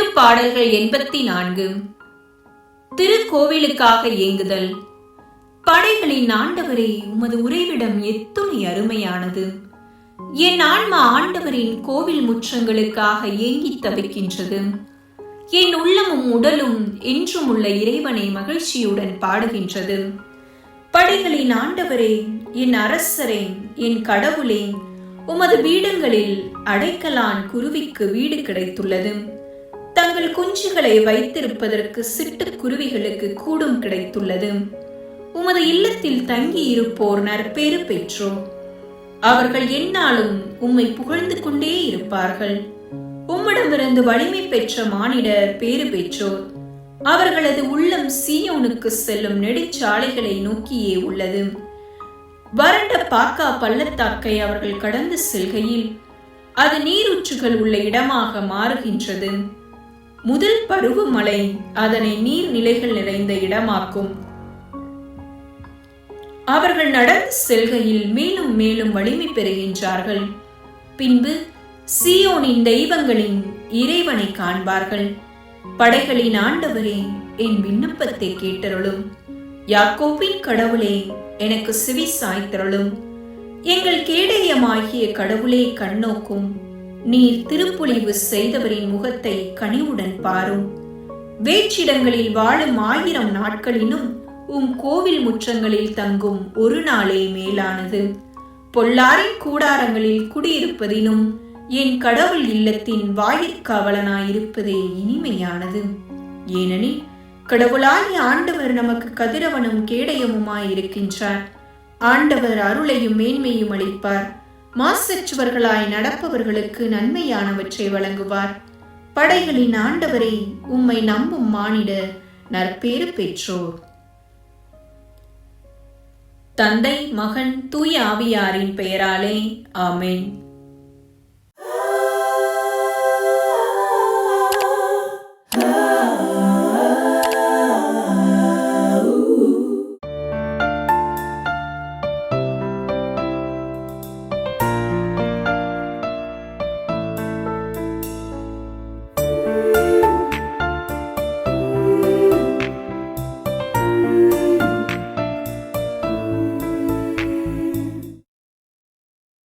பாடல்கள் எண்பத்தி நான்கு. திருக்கோவிலுக்காக ஏங்குதல். படைகளின் ஆண்டவரே உமது உறைவிடம் எத்துணை அருமையானது. என் ஆன்மா ஆண்டவரின் கோவில் முற்றங்களுக்காக ஏங்கித் தவிக்கின்றது. என் உள்ளமும் உடலும் என்றும் உள்ள இறைவனை மகிழ்ச்சியுடன் பாடுகின்றது. படைகளின் ஆண்டவரே என் அரசரே என் கடவுளே உமது வீடுங்களில் அடைக்கலான் குருவிக்கு வீடு கிடைத்துள்ளது. தங்கள் குஞ்சுகளை வைத்திருப்பதற்கு சிட்டுக்குருவிகளுக்கு கூடும் கிடைத்துள்ளது. உமது இல்லத்தில் தங்கி இருப்போர் நற்பேறு பெற்றோம். அவர்கள் என்னாலும் உம்மை புகழ்ந்து கொண்டே இருப்பார்கள். உம்மிடமிருந்து வலிமை பெற்ற மானிடர் பேறு பெற்றோர். அவர்களது உள்ளம் சீயோனுக்கு செல்லும் நெடுச்சாலைகளை நோக்கியே உள்ளது. வறண்ட பாக்கா பள்ளத்தாக்கை அவர்கள் கடந்து செல்கையில் அது நீரூற்றுகள் உள்ள இடமாக மாறுகின்றது. முதல் பருவமழை அதனை நீர்நிலைகள் நிறைந்த இடமாக்கும். அவர்கள் நடந்து செல்கையில் மேலும் மேலும் வலிமை பெறுகின்றார்கள். பின்பு சியோனின் தெய்வங்களின் இறைவனை காண்பார்கள். படைகளின் ஆண்டவரே என் விண்ணப்பத்தை கேட்டருளும். யாக்கோபின் கடவுளே எனக்கு சிவி சாய்த்தருளும். எங்கள் கேடயமாகிய கடவுளே கண்ணோக்கும். நீர் திருப்பொழிவு செய்தவரின் முகத்தை கனிவுடன் பாரும். வேற்றிடங்களில் வாழும் ஆயிரம் நாட்களினும் உம் கோவில் முற்றங்களில் தங்கும் ஒரு நாளே மேலானது. பொல்லாரின் கூடாரங்களில் குடியிருப்பதிலும் என் கடவுள் இல்லத்தின் வாயிற்காவலனாயிருப்பதே இனிமையானது. ஏனெனில் கடவுளாகிய ஆண்டவர் நமக்கு கதிரவனும் கேடயமுமாயிருக்கின்றார். ஆண்டவர் அருளையும் மேன்மையும் அளிப்பார். மாசற்றவர்களாய் நடப்பவர்களுக்கு நன்மையானவற்றை வழங்குவார். படைகளின் ஆண்டவரை உம்மை நம்பும் மானிட நற்பேறு பெற்றோர். தந்தை மகன் தூய ஆவியாரின் பெயராலே ஆமேன்.